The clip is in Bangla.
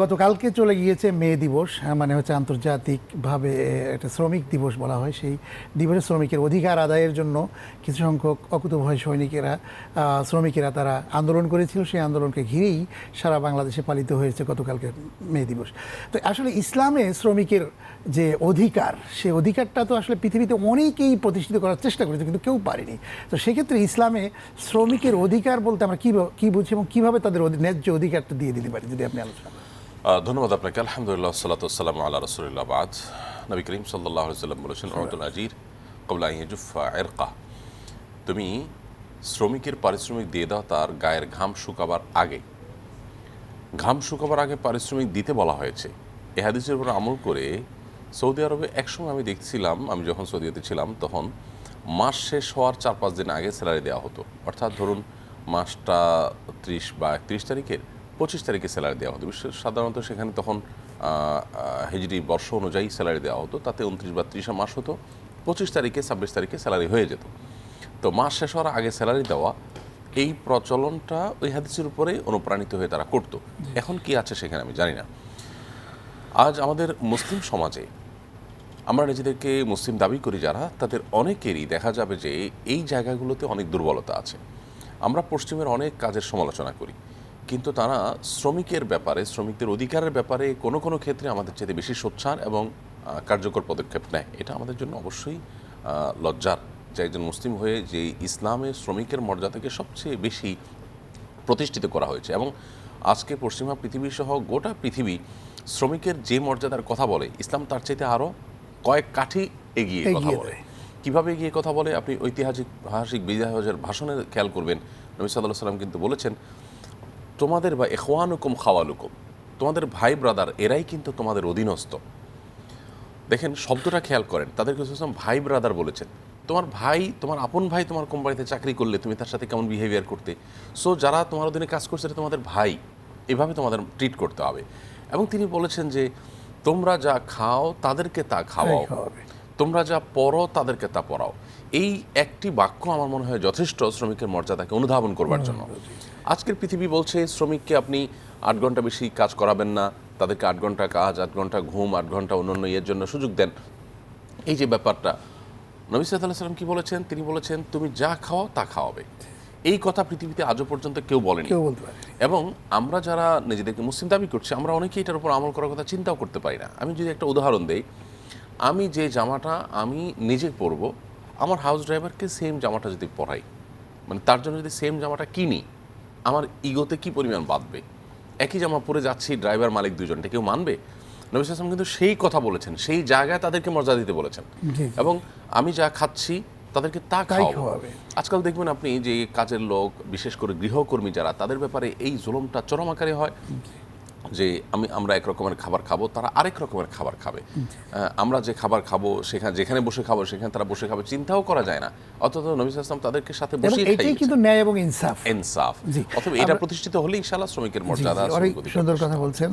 গতকালকে চলে গিয়েছে মে দিবস মানে হচ্ছে আন্তর্জাতিকভাবে একটা শ্রমিক দিবস বলা হয়। সেই দিবসে শ্রমিকের অধিকার আদায়ের জন্য কিছু সংখ্যক অকুতভয় সৈনিকেরা শ্রমিকেরা তারা আন্দোলন করেছিল। সেই আন্দোলনকে ঘিরেই সারা বাংলাদেশে পালিত হয়েছে গতকালকে মে দিবস। তো আসলে ইসলামে শ্রমিকের যে অধিকার, সে অধিকারটা তো আসলে পৃথিবীতে অনেকেই প্রতিষ্ঠিত করার চেষ্টা করেছে, কিন্তু কেউ পারেনি। তো সেক্ষেত্রে ইসলামে শ্রমিকের অধিকার বলতে আমরা কী কী বুঝি এবং কীভাবে তাদের ন্যায্য অধিকারটা দিয়ে দিতে পারি, যদি আপনি আলোচনা ধন্যবাদ আপনাকে। আলহামদুলিল্লাহ সাল্লাতাম আল্লাহ রসুলিল্লাহ বাদ। নবী করিম সাল্লাহ সাল্লাম বলেছেন অমতুল আজির কবলা ইজুফা এরকা তুমি শ্রমিকের পারিশ্রমিক দিয়ে দাও তার গায়ের ঘাম শুকাবার আগে। ঘাম শুকাবার আগে পারিশ্রমিক দিতে বলা হয়েছে। এ হাদিসের উপর আমল করে সৌদি আরবে একসময় আমি দেখছিলাম আমি যখন সৌদিতে ছিলাম তখন মাস শেষ হওয়ার চার পাঁচ দিন আগে স্যালারি দেওয়া হতো। অর্থাৎ ধরুন মাসটা ত্রিশ বা একত্রিশ তারিখের পঁচিশ তারিখে স্যালারি দেওয়া হতো। বিশেষ সাধারণত সেখানে তখন আহ, বর্ষ অনুযায়ী স্যালারি দেওয়া হতো। তাতে উনত্রিশ বা ত্রিশে মাস হতো। পঁচিশ তারিখে ছাব্বিশ তারিখে স্যালারি হয়ে যেত। তো মাস শেষ হওয়ার আগে স্যালারি দেওয়া এই প্রচলনটা ওই হাদিসের উপরেই অনুপ্রাণিত হয়ে তারা করতো। এখন কি আছে সেখানে আমি জানি না। আজ আমাদের মুসলিম সমাজে আমরা নিজেদেরকে মুসলিম দাবি করি যারা তাদের অনেকেরই দেখা যাবে যে এই জায়গাগুলোতে অনেক দুর্বলতা আছে। আমরা পশ্চিমের অনেক কাজের সমালোচনা করি। কিন্তু তারা শ্রমিকের ব্যাপারে শ্রমিকদের অধিকারের ব্যাপারে কোনো কোনো ক্ষেত্রে আমাদের চেয়ে বেশি সোচ্চার এবং কার্যকর পদক্ষেপ নেয়। এটা আমাদের জন্য অবশ্যই লজ্জার যে একজন মুসলিম হয়ে যে ইসলামে শ্রমিকের মর্যাদাকে সবচেয়ে বেশি প্রতিষ্ঠিত করা হয়েছে এবং আজকে পশ্চিমা পৃথিবী সহ গোটা পৃথিবী শ্রমিকের যে মর্যাদার কথা বলে ইসলাম তার চাইতে আরও কয়েক কাঠি এগিয়ে কথা বলে। কীভাবে এগিয়ে কথা বলে? আপনি ঐতিহাসিক ভাষিক বিজয় হজের ভাষণে খেয়াল করবেন। নবী সাল্লাহ সাল্লাম কিন্তু বলেছেন তোমাদের বা এখওয়ানুকুম খাওয়ালুকুম। তোমাদের ভাই ব্রাদার এরাই কিন্তু তোমাদের অধীনস্থ। দেখেন শব্দটা খেয়াল করেন তাদেরকে ভাই ব্রাদার বলেছেন। তোমার ভাই তোমার আপন ভাই তোমার কোম্পানিতে চাকরি করলে তুমি তার সাথে কেমন বিহেভিয়ার করতে? সো যারা তোমার অধীনে কাজ করছে এটা তোমাদের ভাই। এভাবে তোমাদের ট্রিট করতে হবে। এবং তিনি বলেছেন যে তোমরা যা খাও তাদেরকে তা খাওয়াও। তোমরা যা পড়ো তাদেরকে তা পড়াও। এই একটি বাক্য আমার মনে হয় যথেষ্ট শ্রমিকের মর্যাদাকে অনুধাবন করবার জন্য। আজকের পৃথিবী বলছে শ্রমিককে আপনি আট ঘণ্টা বেশি কাজ করাবেন না তাদেরকে আট ঘণ্টা কাজ আট ঘণ্টা ঘুম আট ঘণ্টা অন্যান্য ইয়ের জন্য সুযোগ দেন। এই যে ব্যাপারটা নবী সাল্লাহ সাল্লাম কি বলেছেন? তিনি বলেছেন তুমি যা খাও তা খাওয়াবে। এই কথা পৃথিবীতে আজও পর্যন্ত কেউ বলেনি। কেউ বলতে পারে এবং আমরা যারা নিজেদেরকে মুসলিম দাবি করছি আমরা অনেকেই এটার উপর আমল করার কথা চিন্তাও করতে পারি না। আমি যদি একটা উদাহরণ দেই আমি যে জামাটা আমি নিজে পরব আমার হাউস ড্রাইভারকে সেম জামাটা যদি পরাই মানে তার জন্য যদি সেম জামাটা কিনি আমার ইগোতে কি পরিমাণ বাঁধবে? একই জামা পরে যাচ্ছি ড্রাইভার মালিক দুজনটা কেউ মানবে? নবী আসলাম কিন্তু সেই কথা বলেছেন সেই জায়গায় তাদেরকে মর্যাদা দিতে বলেছেন। এবং আমি যা খাচ্ছি তাদেরকে তা খাওয়াবে। আজকাল দেখবেন আপনি যে কাজের লোক বিশেষ করে গৃহকর্মী যারা তাদের ব্যাপারে এই জুলুমটা চরম আকারে হয়। যে আমি আমরা এক রকমের খাবার খাব তারা আরেক রকমের খাবার খাবে। আমরা যে খাবার খাব সেখানে যেখানে বসে খাব সেখানে তারা বসে খাবে চিন্তাও করা যায় না। অথচ নবী আসলাম তাদেরকে সাথে বসে এটাই কিন্তু ন্যায় এবং ইনসাফ। ইনসাফ। অথবা এটা প্রতিষ্ঠিত হলে ইনশাআল্লাহ শ্রমিকের মর্যাদা সুন্দর কথা বলছেন।